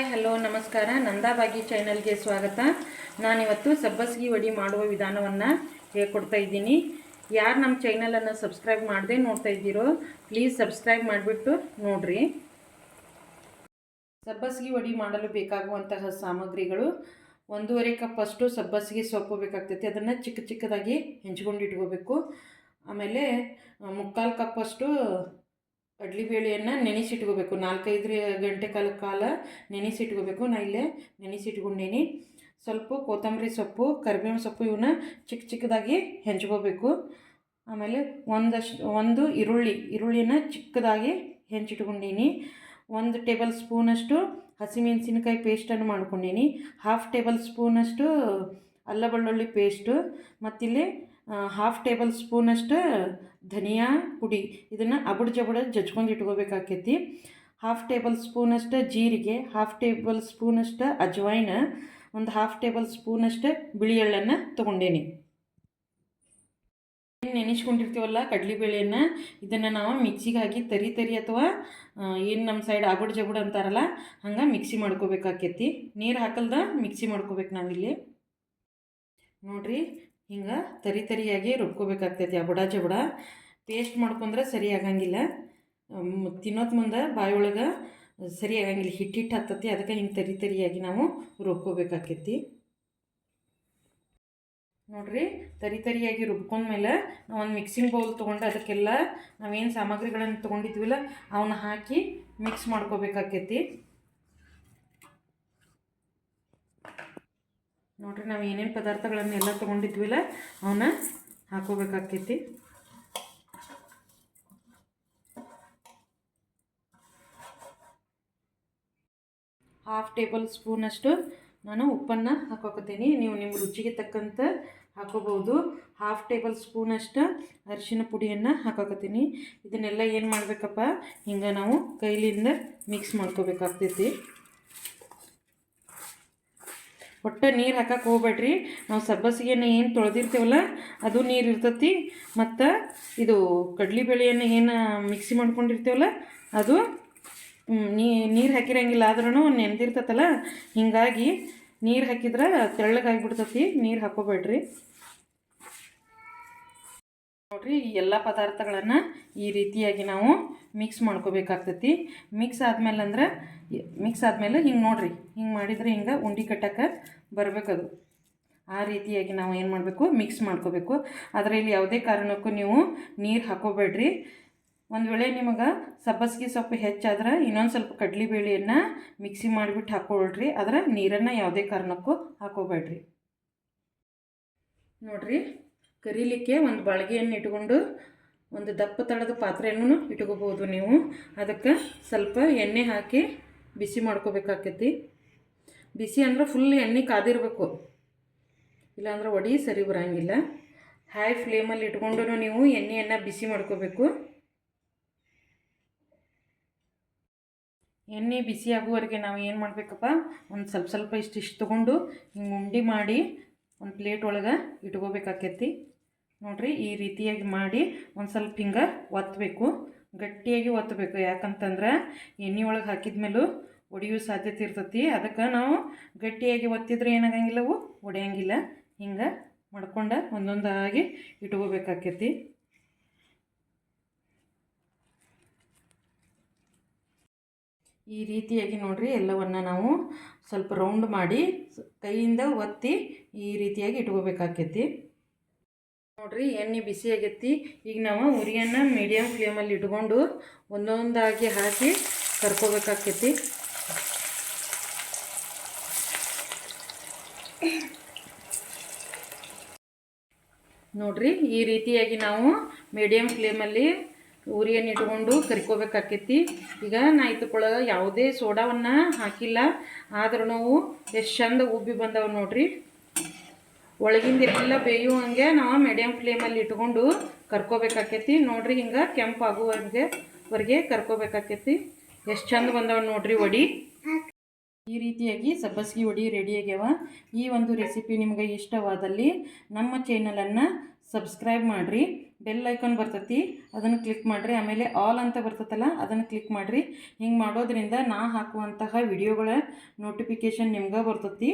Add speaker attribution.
Speaker 1: Hi, hello, ನಮಸ್ಕಾರ. ನಂದಾಬಾಗಿ ಚಾನಲ್ಗೆ ಸ್ವಾಗತ. ನಾನಿವತ್ತು ಸಬ್ಬಸ್ಗಿ ವಡಿ ಮಾಡುವ ವಿಧಾನವನ್ನು ಹೇಳ್ಕೊಡ್ತಾ ಇದ್ದೀನಿ. ಯಾರು ನಮ್ಮ ಚಾನಲನ್ನು ಸಬ್ಸ್ಕ್ರೈಬ್ ಮಾಡದೆ ನೋಡ್ತಾ ಇದ್ದೀರೋ, ಪ್ಲೀಸ್ ಸಬ್ಸ್ಕ್ರೈಬ್ ಮಾಡಿಬಿಟ್ಟು ನೋಡಿರಿ. ಸಬ್ಬಸ್ಗಿ ವಡಿ ಮಾಡಲು ಬೇಕಾಗುವಂತಹ ಸಾಮಗ್ರಿಗಳು ಒಂದೂವರೆ ಕಪ್ ಅಷ್ಟು ಸಬ್ಬಸಿಗೆ ಸೊಪ್ಪು ಬೇಕಾಗ್ತೈತಿ. ಅದನ್ನು ಚಿಕ್ಕ ಚಿಕ್ಕದಾಗಿ ಹೆಂಚ್ಕೊಂಡು ಇಟ್ಕೋಬೇಕು. ಆಮೇಲೆ, ಮುಕ್ಕಾಲು ಕಪ್ಪಷ್ಟು ಕಡಲೆಬೇಳೆಯನ್ನು ನೆನೆಸಿಟ್ಕೋಬೇಕು. ನಾಲ್ಕೈದು ಗಂಟೆ ಕಾಲ ಕಾಲ ನೆನೆಸಿಟ್ಕೋಬೇಕು. ನಾ ಇಲ್ಲೇ ನೆನೆಸಿಟ್ಕೊಂಡೇನಿ. ಸ್ವಲ್ಪ ಕೊತ್ತಂಬರಿ ಸೊಪ್ಪು, ಕರಿಬೇವಿನ ಸೊಪ್ಪು ಇವನ್ನ ಚಿಕ್ಕ ಚಿಕ್ಕದಾಗಿ ಹೆಂಚ್ಕೋಬೇಕು. ಆಮೇಲೆ ಒಂದಷ್ಟು, ಒಂದು ಈರುಳ್ಳಿ, ಈರುಳ್ಳಿನ ಚಿಕ್ಕದಾಗಿ ಹೆಂಚಿಟ್ಕೊಂಡೀನಿ. ಒಂದು ಟೇಬಲ್ ಸ್ಪೂನಷ್ಟು ಹಸಿಮೆಣಸಿನಕಾಯಿ ಪೇಸ್ಟನ್ನು ಮಾಡ್ಕೊಂಡೀನಿ. ಹಾಫ್ ಟೇಬಲ್ ಸ್ಪೂನಷ್ಟು ಅಲ್ಲ ಬೆಳ್ಳುಳ್ಳಿ ಪೇಸ್ಟು ಮತ್ತಿಲ್ಲಿ ಹಾಫ್ ಟೇಬಲ್ ಸ್ಪೂನಷ್ಟು ಧನಿಯಾ, ಪುಡಿ ಇದನ್ನು ಅಬಡ್ ಜಬಡ ಜಜ್ಕೊಂಡು ಇಟ್ಕೋಬೇಕಾಕೈತಿ. ಹಾಫ್ ಟೇಬಲ್ ಸ್ಪೂನಷ್ಟು ಜೀರಿಗೆ ಹಾಫ್ ಟೇಬಲ್ ಸ್ಪೂನಷ್ಟು ಅಜ್ವೈನ ಒಂದು ಹಾಫ್ ಟೇಬಲ್ ಸ್ಪೂನಷ್ಟು ಬಿಳಿ ಎಳ್ಳನ್ನು ತೊಗೊಂಡೇನಿ. ನೆನೆಸ್ಕೊಂಡಿರ್ತೀವಲ್ಲ ಕಡಲೆಬೇಳೆಯನ್ನು ಇದನ್ನು ನಾವು ಮಿಕ್ಸಿಗೆ ಹಾಕಿ ತರಿ ತರಿ ಅಥವಾ ಏನು ನಮ್ಮ ಸೈಡ್ ಆಗುಡ್ ಜಗುಡ್ ಅಂತಾರಲ್ಲ, ಹಂಗೆ ಮಿಕ್ಸಿ ಮಾಡ್ಕೋಬೇಕಾಕೈತಿ. ನೀರು ಹಾಕಲ್ದ ಮಿಕ್ಸಿ ಮಾಡ್ಕೋಬೇಕು ನಾವಿಲ್ಲಿ. ನೋಡಿರಿ ಹಿಂಗೆ ತರಿ ತರಿಯಾಗಿ ರುಬ್ಕೋಬೇಕಾಗ್ತೈತಿ ಆ ಬುಡ. ಪೇಸ್ಟ್ ಮಾಡ್ಕೊಂಡ್ರೆ ಸರಿ ಆಗಂಗಿಲ್ಲ. ತಿನ್ನೋದು ಮುಂದೆ ಬಾಯೊಳಗೆ ಸರಿ ಆಗಂಗಿಲ್ಲ. ಹಿಟ್ಟು ಹಿಟ್ಟು ಹತ್ತತಿ, ಅದಕ್ಕೆ ಹಿಂಗೆ ತರಿ ತರಿಯಾಗಿ ನಾವು ರುಬ್ಕೋಬೇಕಾಕೈತಿ ನೋಡ್ರಿ, ತರಿ ತರಿಯಾಗಿ ರುಬ್ಕೊಂಡ್ಮೇಲೆ ನಾವು ಒಂದು ಮಿಕ್ಸಿಂಗ್ ಬೌಲ್ ತೊಗೊಂಡು ಅದಕ್ಕೆಲ್ಲ ನಾವೇನು ಸಾಮಗ್ರಿಗಳನ್ನು ತೊಗೊಂಡಿದ್ವಿಲ್ಲ, ಅವನ್ನ ಹಾಕಿ ಮಿಕ್ಸ್ ಮಾಡ್ಕೋಬೇಕಾಕೈತಿ ನೋಡಿರಿ ನಾವು ಏನೇನು ಪದಾರ್ಥಗಳನ್ನೆಲ್ಲ ತೊಗೊಂಡಿದ್ವಿಲ್ಲ, ಅವನ್ನ ಹಾಕೋಬೇಕಾಕೈತಿ. ಹಾಫ್ ಟೇಬಲ್ ಸ್ಪೂನಷ್ಟು ನಾನು ಉಪ್ಪನ್ನು ಹಾಕೋಕತ್ತೀನಿ. ನೀವು ನಿಮ್ಮ ರುಚಿಗೆ ತಕ್ಕಂತ ಹಾಕೋಬೋದು ಹಾಫ್ ಟೇಬಲ್ ಸ್ಪೂನಷ್ಟು ಅರಿಶಿನ ಪುಡಿಯನ್ನು ಹಾಕೋಕತ್ತೀನಿ. ಇದನ್ನೆಲ್ಲ ಏನು ಮಾಡಬೇಕಪ್ಪ, ಹಿಂಗೆ ನಾವು ಕೈಲಿಂದ ಮಿಕ್ಸ್ ಮಾಡ್ಕೋಬೇಕಾಗ್ತೈತಿ. ಒಟ್ಟು ನೀರು ಹಾಕಕ್ಕೆ ಹೋಗ್ಬೇಡ್ರಿ. ನಾವು ಸಬ್ಬಸಿಗೆನ ಏನು ತೊಳೆದಿರ್ತೀವಲ್ಲ, ಅದು ನೀರು ಇರ್ತತಿ. ಮತ್ತು ಇದು ಕಡಲೆಬೇಳೆಯನ್ನು ಏನು ಮಿಕ್ಸಿ ಮಾಡ್ಕೊಂಡಿರ್ತೀವಲ್ಲ, ಅದು ನೀರು ಹಾಕಿರಂಗಿಲ್ಲ ಆದ್ರೂ ನೆನೆದಿರ್ತತಲ್ಲ, ಹೀಗಾಗಿ ನೀರು ಹಾಕಿದ್ರೆ ತೆಳ್ಳಗಾಗಿಬಿಡ್ತತಿ, ನೀರು ಹಾಕೋಬೇಡ್ರಿ. ನೋಡಿರಿ, ಈ ಎಲ್ಲ ಪದಾರ್ಥಗಳನ್ನು ಈ ರೀತಿಯಾಗಿ ನಾವು ಮಿಕ್ಸ್ ಮಾಡ್ಕೋಬೇಕಾಗ್ತೈತಿ. ಮಿಕ್ಸ್ ಆದಮೇಲೆ ಅಂದ್ರೆ ಮಿಕ್ಸ್ ಆದಮೇಲೆ ಹಿಂಗೆ ನೋಡ್ರಿ, ಹಿಂಗೆ ಮಾಡಿದರೆ ಹಿಂಗೆ ಉಂಡೆ ಕಟ್ಟಕ್ಕೆ ಬರಬೇಕದು. ಆ ರೀತಿಯಾಗಿ ನಾವು ಏನು ಮಾಡಬೇಕು ಮಿಕ್ಸ್ ಮಾಡ್ಕೋಬೇಕು. ಆದರೆ ಯಾವುದೇ ಕಾರಣಕ್ಕೂ ನೀವು ನೀರು ಹಾಕೋಬೇಡ್ರಿ. ಒಂದು ವೇಳೆ ನಿಮಗೆ ಸಬ್ಬಸ್ಗೆ ಸೊಪ್ಪು ಹೆಚ್ಚಾದ್ರೆ ಇನ್ನೊಂದು ಸ್ವಲ್ಪ ಕಡಲೆಬೇಳೆಯನ್ನು ಮಿಕ್ಸಿ ಮಾಡಿಬಿಟ್ಟು ಹಾಕ್ಕೊಳ್ರಿ ಅದರ ನೀರನ್ನು ಯಾವುದೇ ಕಾರಣಕ್ಕೂ ಹಾಕೋಬೇಡ್ರಿ. ನೋಡಿರಿ ಕರೀಲಿಕ್ಕೆ ಒಂದು ಬಾಳ್ಗೆಯನ್ನು ಇಟ್ಕೊಂಡು ಒಂದು ದಪ್ಪ ತಳದ ಪಾತ್ರೆಯನ್ನು ಇಟ್ಕೋಬೋದು ನೀವು. ಅದಕ್ಕೆ ಸ್ವಲ್ಪ ಎಣ್ಣೆ ಹಾಕಿ ಬಿಸಿ ಮಾಡ್ಕೋಬೇಕಾಕೈತಿ. ಬಿಸಿ ಅಂದ್ರೆ ಫುಲ್ ಎಣ್ಣೆ ಕಾದಿರಬೇಕು. ಇಲ್ಲಾಂದ್ರೆ ಒಡಿ ಸರಿ ಬರೋಂಗಿಲ್ಲ. ಹೈ ಫ್ಲೇಮಲ್ಲಿ ಇಟ್ಕೊಂಡು ನೀವು ಎಣ್ಣೆಯನ್ನು ಬಿಸಿ ಮಾಡ್ಕೋಬೇಕು. ಎಣ್ಣೆ ಬಿಸಿ ಆಗುವವರೆಗೆ ನಾವು ಏನು ಮಾಡಬೇಕಪ್ಪ? ಒಂದು ಸ್ವಲ್ಪ ಸ್ವಲ್ಪ ಇಷ್ಟು ಇಷ್ಟು ತೊಗೊಂಡು ಹಿಂಗೆ ಉಂಡೆ ಮಾಡಿ ಒಂದು ಪ್ಲೇಟ್ ಒಳಗೆ ಇಟ್ಕೋಬೇಕಾಕೈತಿ. ನೋಡಿರಿ ಈ ರೀತಿಯಾಗಿ ಮಾಡಿ ಒಂದು ಸ್ವಲ್ಪ ಹಿಂಗೆ ಒತ್ತಬೇಕು ಗಟ್ಟಿಯಾಗಿ ಒತ್ತಬೇಕು ಯಾಕಂತಂದ್ರೆ ಎಣ್ಣೆ ಒಳಗೆ ಹಾಕಿದ ಮೇಲೂ ಒಡೆಯೋ ಸಾಧ್ಯತೆ ಇರ್ತೈತಿ. ಅದಕ್ಕೆ ನಾವು ಗಟ್ಟಿಯಾಗಿ ಒತ್ತಿದ್ರೆ ಏನಾಗಂಗಿಲ್ಲವು ಒಡೆಯಂಗಿಲ್ಲ. ಹಿಂಗೆ ಮಾಡ್ಕೊಂಡು ಒಂದೊಂದಾಗಿ ಇಟ್ಕೋಬೇಕಾಕೈತಿ. ಈ ರೀತಿಯಾಗಿ ನೋಡ್ರಿ ಎಲ್ಲವನ್ನು ನಾವು ಸ್ವಲ್ಪ ರೌಂಡ್ ಮಾಡಿ ಕೈಯಿಂದ ಒತ್ತಿ ಈ ರೀತಿಯಾಗಿ ಇಟ್ಕೋಬೇಕಾಕೈತಿ. ನೋಡಿರಿ, ಎಣ್ಣೆ ಬಿಸಿ ಆಗೈತಿ. ಈಗ ನಾವು ಉರಿಯನ್ನು ಮೀಡಿಯಮ್ ಫ್ಲೇಮಲ್ಲಿ ಇಟ್ಕೊಂಡು ಒಂದೊಂದಾಗಿ ಹಾಕಿ ಕರ್ಕೋಬೇಕಾಕೈತಿ. ನೋಡ್ರಿ, ಈ ರೀತಿಯಾಗಿ ನಾವು ಮೀಡಿಯಮ್ ಫ್ಲೇಮಲ್ಲಿ ಉರಿಯನ್ನು ಇಟ್ಕೊಂಡು ಕರ್ಕೋಬೇಕಾಕೈತಿ. ಈಗ ನಾ ಇದಕ್ಕೊಳಗೆ ಯಾವುದೇ ಸೋಡಾವನ್ನು ಹಾಕಿಲ್ಲ. ಆದ್ರೂ ಎಷ್ಟು ಚಂದ ಉಬ್ಬಿ ಬಂದವ ನೋಡ್ರಿ. ಒಳಗಿಂದ ಎಲ್ಲ ಬೇಯುವಂಗೆ ನಾವು ಮೀಡಿಯಮ್ ಫ್ಲೇಮಲ್ಲಿ ಇಟ್ಕೊಂಡು ಕರ್ಕೋಬೇಕಾಕೈತಿ. ನೋಡ್ರಿ ಹಿಂಗೆ ಕೆಂಪು ಆಗುವವರೆಗೆ ವರೆಗೆ ಕರ್ಕೋಬೇಕಾಕೈತಿ. ಎಷ್ಟು ಚಂದ ಬಂದವ ನೋಡ್ರಿ ವಡಿ. ಈ ರೀತಿಯಾಗಿ ಸಬ್ಬಸಿಗೆ ವಡಿ ರೆಡಿ ಆಗ್ಯಾವ. ಈ ಒಂದು ರೆಸಿಪಿ ನಿಮಗೆ ಇಷ್ಟವಾದಲ್ಲಿ ನಮ್ಮ ಚಾನಲನ್ನು ಸಬ್ಸ್ಕ್ರೈಬ್ ಮಾಡಿರಿ. ಬೆಲ್ ಐಕಾನ್ ಬರ್ತೈತಿ, ಅದನ್ನು ಕ್ಲಿಕ್ ಮಾಡಿರಿ. ಆಮೇಲೆ ಆಲ್ ಅಂತ ಬರ್ತೈತಲ್ಲ, ಅದನ್ನು ಕ್ಲಿಕ್ ಮಾಡಿರಿ. ಹಿಂಗೆ ಮಾಡೋದ್ರಿಂದ ನಾ ಹಾಕುವಂತಹ ವಿಡಿಯೋಗಳ ನೋಟಿಫಿಕೇಷನ್ ನಿಮ್ಗೆ ಬರ್ತೈತಿ.